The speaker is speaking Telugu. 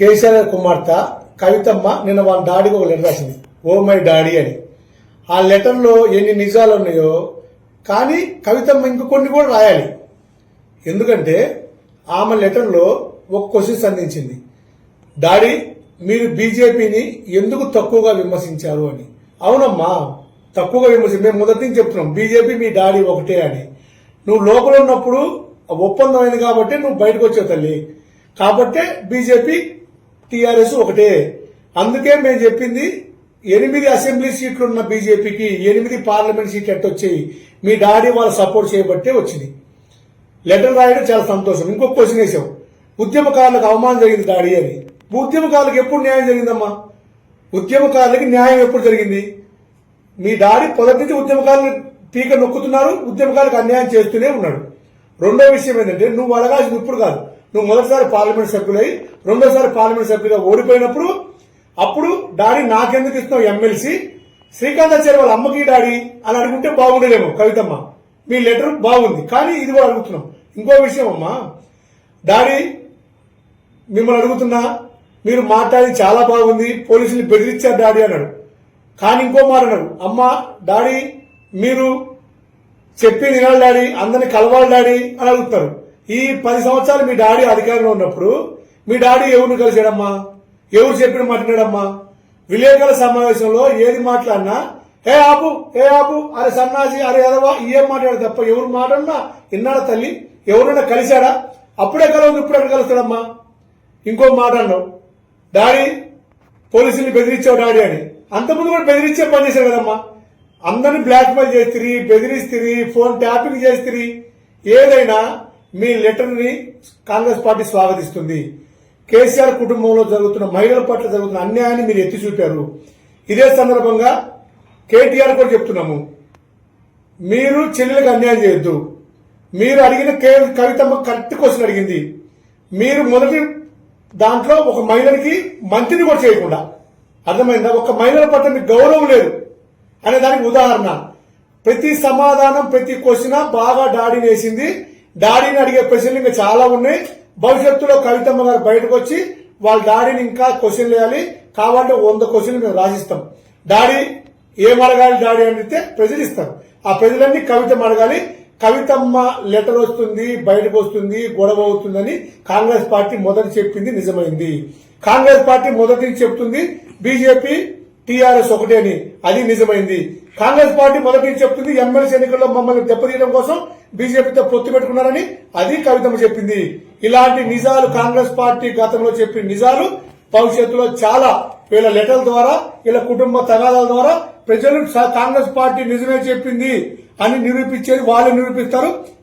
కేసీఆర్ కుమార్తె కవితమ్మ నిన్న వాళ్ళ డాడీకి ఒక లెటర్ రాసింది. ఓ మై డాడీ అని. ఆ లెటర్లో ఎన్ని నిజాలు ఉన్నాయో కానీ కవితమ్మ ఇంక కొన్ని కూడా రాయాలి. ఎందుకంటే ఆమె లెటర్లో ఒక క్వశ్చన్స్ అందించింది. డాడీ మీరు బీజేపీని ఎందుకు తక్కువగా విమర్శించారు అని. అవునమ్మా తక్కువగా విమర్శించి మేము మొదటి నుంచి చెప్తున్నాం బీజేపీ మీ డాడీ ఒకటే అని. నువ్వు లోపల ఉన్నప్పుడు ఒప్పందం అయింది కాబట్టి నువ్వు బయటకు వచ్చావు తల్లి. కాబట్టే బీజేపీ టీఆర్ఎస్ ఒకటే. అందుకే మేము చెప్పింది ఎనిమిది అసెంబ్లీ సీట్లు ఉన్న బీజేపీకి ఎనిమిది పార్లమెంట్ సీట్లు ఎట్ట వచ్చాయి? మీ డాడీ వాళ్ళు సపోర్ట్ చేయబట్టే వచ్చింది. లెటర్ రాయడం చాలా సంతోషం. ఇంకొక క్వశ్చన్ వేసాం. ఉద్యమకారులకు అవమానం జరిగింది డాడీ అని. ఉద్యమకారులకు ఎప్పుడు న్యాయం జరిగిందమ్మా? ఉద్యమకారులకి న్యాయం ఎప్పుడు జరిగింది? మీ డాడీ పొదటి నుంచి ఉద్యమకారులు పీక నొక్కుతున్నారు ఉద్యమకారులకు అన్యాయం చేస్తూనే ఉన్నాడు. రెండో విషయం ఏంటంటే నువ్వు అడగాల్సింది ఇప్పుడు కాదు. నువ్వు మొదటిసారి పార్లమెంట్ సభ్యులై రెండోసారి పార్లమెంట్ సభ్యులుగా ఓడిపోయినప్పుడు అప్పుడు డాడీ నాకెందుకు ఇస్తున్నావు ఎమ్మెల్సీ శ్రీకాంతాచార్య వాళ్ళ అమ్మకి డాడీ అని అడుగుంటే బాగుండేదేమో కవితమ్మ. మీ లెటర్ బాగుంది. కానీ ఇది కూడా అడుగుతున్నాం. ఇంకో విషయం అమ్మా. డాడీ మిమ్మల్ని అడుగుతున్నా మీరు మాట్లాడి చాలా బాగుంది పోలీసులు బెదిరించారు డాడీ అన్నాడు. కానీ ఇంకో మాట అన్నాడు. అమ్మ డాడీ మీరు చెప్పి వినాలి డాడీ అందరిని కలవాలి డాడీ అని అడుగుతారు ఈ పది సంవత్సరాలు మీ డాడీ అధికారంలో ఉన్నప్పుడు మీ డాడీ ఎవరిని కలిసాడమ్మా ఎవరు చెప్పిన మాట్లాడమ్మా విలేకరుల సమావేశంలో ఏది మాట్లాడినా ఏ ఆపు ఏ ఆపు అరే సన్నాసి అరే ఎదవా ఏం మాట్లాడు తప్ప ఎవరు మాట్లాడినా విన్నాడా తల్లి? ఎవరైనా కలిశాడా? అప్పుడే కలవదు ఇప్పుడు ఎక్కడ కలుస్తాడమ్మా? ఇంకో మాట అన్నావు. డాడీ పోలీసుల్ని బెదిరించావు డాడీ అని. అంతకుముందు కూడా బెదిరించే పని చేశాడు కదమ్మా. అందరిని బ్లాక్మెయిల్ చేస్తుంది బెదిరిస్తుంది ఫోన్ ట్యాపింగ్ చేస్తుంది ఏదైనా మీ లెటర్ని కాంగ్రెస్ పార్టీ స్వాగతిస్తుంది. కేసీఆర్ కుటుంబంలో జరుగుతున్న మహిళల పట్ల జరుగుతున్న అన్యాయాన్ని మీరు ఎత్తి చూపారు. ఇదే సందర్భంగా కేటీఆర్ కూడా చెప్తున్నాము. మీరు చెల్లెలకు అన్యాయం చేయొద్దు. మీరు అడిగిన కే కవితమ్మ కరెక్ట్ క్వశ్చన్ అడిగింది. మీరు మొదటి దాంట్లో ఒక మహిళకి మంత్రిని కూడా చేయకుండా. అర్థమైందా? ఒక మహిళల పట్ల మీకు గౌరవం లేదు. అనే దానికి ఉదాహరణ. ప్రతి సమాధానం ప్రతి క్వశ్చన్ బాగా డాడీ వేసింది డాడీని అడిగే ప్రశ్నలు ఇంకా చాలా ఉన్నాయి. భవిష్యత్తులో కవితమ్మ గారు బయటకు వచ్చి వాళ్ళ డాడీని ఇంకా క్వశ్చన్లు వేయాలి. కావాలంటే వంద క్వశ్చన్లు మేము రాసిస్తాం. డాడీ ఏం అడగాలి డాడీ అని అడిగితే ప్రజలు ఇస్తారు. ఆ ప్రజలన్నీ కవితమ్మ అడగాలి. కవితమ్మ లెటర్ వస్తుంది బయటకు వస్తుంది గొడవ అవుతుందని కాంగ్రెస్ పార్టీ మొదటి చెప్పింది నిజమైంది. కాంగ్రెస్ పార్టీ మొదటి చెప్తుంది బీజేపీ టీఆర్ఎస్ ఒకటే అని. అది నిజమైంది. కాంగ్రెస్ పార్టీ మొదటి చెప్తుంది ఎమ్మెల్సీ ఎన్నికల్లో మమ్మల్ని దెబ్బతీయడం కోసం బీజేపీతో పొత్తు పెట్టుకున్నారని అది కవితమ్మ చెప్పింది. ఇలాంటి నిజాలు కాంగ్రెస్ పార్టీ గతంలో చెప్పిన నిజాలు భవిష్యత్తులో చాలా వీళ్ళ లెటర్ల ద్వారా వీళ్ళ కుటుంబ తగాదాల ద్వారా ప్రజలు స- కాంగ్రెస్ పార్టీ నిజమే చెప్పింది అని నిరూపించేది వాళ్ళు నిరూపిస్తారు.